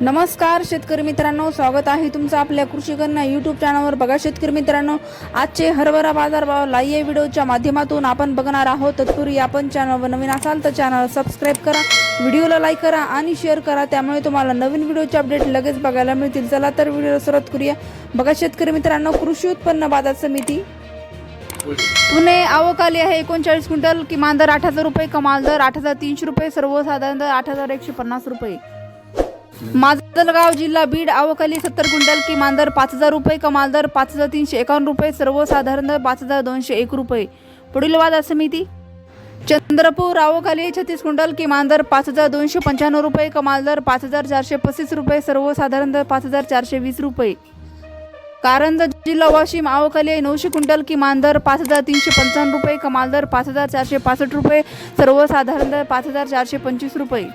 नमस्कार शेतकरी मित्रांनो. स्वागत आहे तुमचं आपल्या कृषी यूट्यूब चॅनलवर बघा शेतकरी मित्रांनो आजचे हरभरा बाजारभाव लाईव्ह व्हिडिओच्या माध्यमातून आपण बघणार आहोत. तत्पूर्वी आपण चॅनलवर नवीन असाल तर चॅनल सबस्क्राईब करा व्हिडिओला लाईक करा आणि शेअर करा. त्यामुळे तुम्हाला नवीन व्हिडिओचे अपडेट लगेच बघायला मिळतील. चला तर व्हिडिओला सुरुवात करूया. बघा शेतकरी मित्रांनो कृषी उत्पन्न बाजार समिती पुणे आवक आली आहे. एकोणचाळीस क्विंटल किमान दर आठ हजार रुपये कमाल दर आठ हजार तीनशे रुपये सर्वसाधारण दर आठ हजार एकशे पन्नास रुपये. माजलगाव जिल्हा बीड आवकाली सत्तर क्विंटल किमान दर पाच हजार रुपये कमाल दर पाच हजार तीनशे एकावन्न रुपये सर्वसाधारण दर पाच हजार दोनशे एक रुपये. पुढील बाजार समिती चंद्रपूर आवकाली छत्तीस क्विंटल किमान दर पाच हजार दोनशे पंच्याण्णव रुपये कमाल दर पाच हजार चारशे पस्तीस रुपये सर्वसाधारण दर पाच हजार चारशे वीस रुपये. कारंजा जिल्हा वाशिम आवकाली आहे नऊशे क्विंटल किमान दर पाच हजार तीनशे पंचावन्न रुपये कमाल दर पाच हजार चारशे पासष्ट रुपये सर्वसाधारण दर पाच हजार चारशे पंचवीस रुपये.